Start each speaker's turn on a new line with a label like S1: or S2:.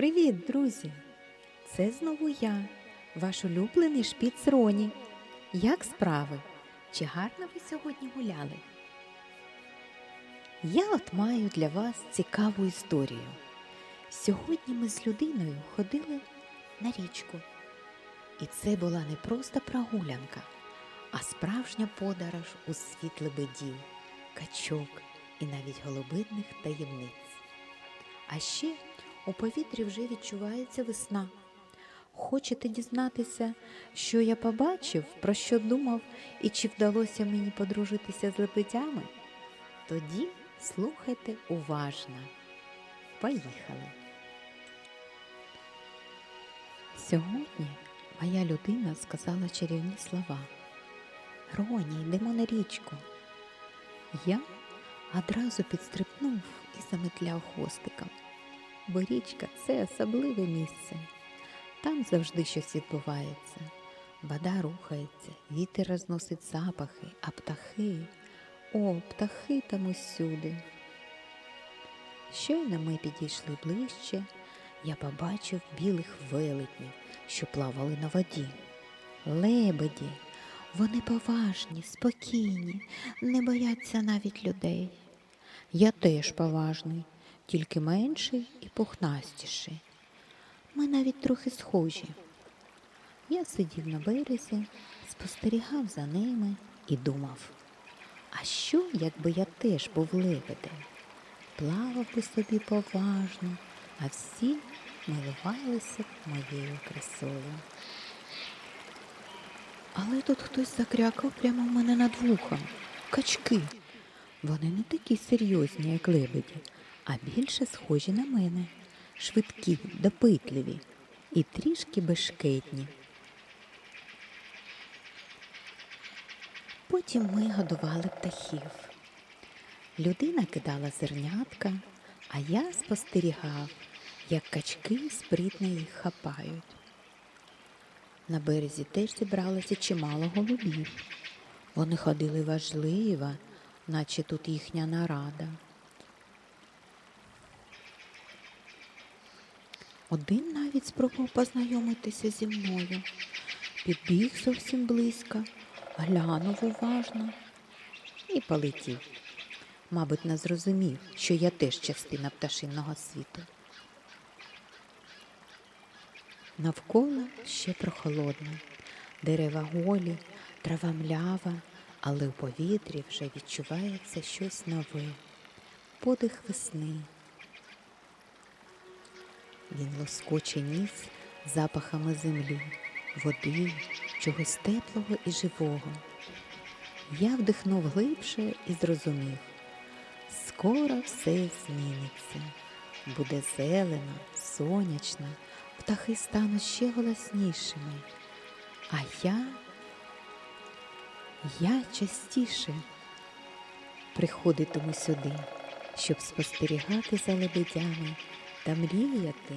S1: Привіт, друзі! Це знову я, ваш улюблений шпіц Роні. Як справи? Чи гарно ви сьогодні гуляли? Я от маю для вас цікаву історію. Сьогодні ми з людиною ходили на річку. І це була не просто прогулянка, а справжня подорож у світ лебедів, качок і навіть голубидних таємниць. А ще у повітрі вже відчувається весна. Хочете дізнатися, що я побачив, про що думав і чи вдалося мені подружитися з лебедями? Тоді слухайте уважно. Поїхали. Сьогодні моя людина сказала чарівні слова. Роні, йдемо на річку. Я одразу підстрибнув і заметляв хвостиком бо річка це особливе місце. Там завжди щось відбувається. Вода рухається, вітер розносить запахи, а птахи, о, птахи там усюди. Щойно ми підійшли ближче, я побачив білих велетнів, що плавали на воді. Лебеді, вони поважні, спокійні, не бояться навіть людей. Я теж поважний, тільки менший і пухнастіший. Ми навіть трохи схожі. Я сидів на березі, спостерігав за ними і думав, а що, якби я теж був лебедем? Плавав би собі поважно, а всі милувалися моєю красою. Але тут хтось закрякав прямо в мене над вухом. Качки. Вони не такі серйозні, як лебеді, а більше схожі на мене, швидкі, допитливі і трішки бешкетні. Потім ми годували птахів. Людина кидала зернятка, а я спостерігав, як качки спритно їх хапають. На березі теж зібралося чимало голубів. Вони ходили важливо, наче тут їхня нарада. Один навіть спробував познайомитися зі мною. Підбіг зовсім близько, глянув уважно і полетів. Мабуть, не зрозумів, що я теж частина пташиного світу. Навколо ще прохолодно, дерева голі, трава млява, але в повітрі вже відчувається щось нове, подих весни. Він лоскоче ніс запахами землі, води, чогось теплого і живого. Я вдихнув глибше і зрозумів. Скоро все зміниться. Буде зелено, сонячно, птахи стануть ще голоснішими. А я, я частіше приходитиму сюди, щоб спостерігати за лебедями та мріяти